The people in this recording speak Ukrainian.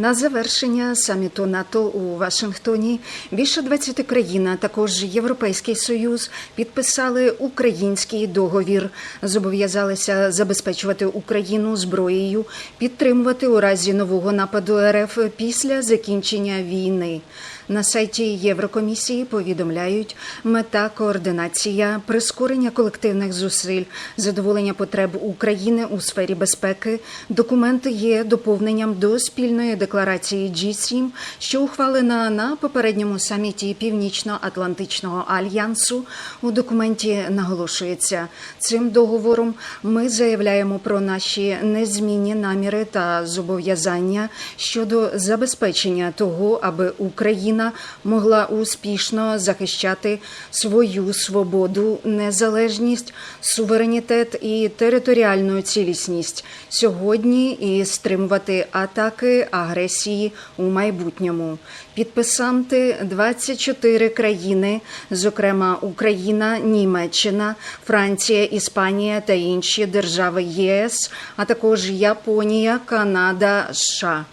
На завершення саміту НАТО у Вашингтоні більше 20 країн, а також Європейський Союз підписали український договір, зобов'язалися забезпечувати Україну зброєю, підтримувати у разі нового нападу РФ після закінчення війни. На сайті Єврокомісії повідомляють мета координація, прискорення колективних зусиль, задоволення потреб України у сфері безпеки. Документ є доповненням до спільної декларації G7, що ухвалена на попередньому саміті Північно-Атлантичного альянсу. У документі наголошується цим договором. Ми заявляємо про наші незмінні наміри та зобов'язання щодо забезпечення того, аби Україна могла успішно захищати свою свободу, незалежність, суверенітет і територіальну цілісність сьогодні і стримувати атаки агресії у майбутньому. Підписанти 24 країни, зокрема Україна, Німеччина, Франція, Іспанія та інші держави ЄС, а також Японія, Канада, США.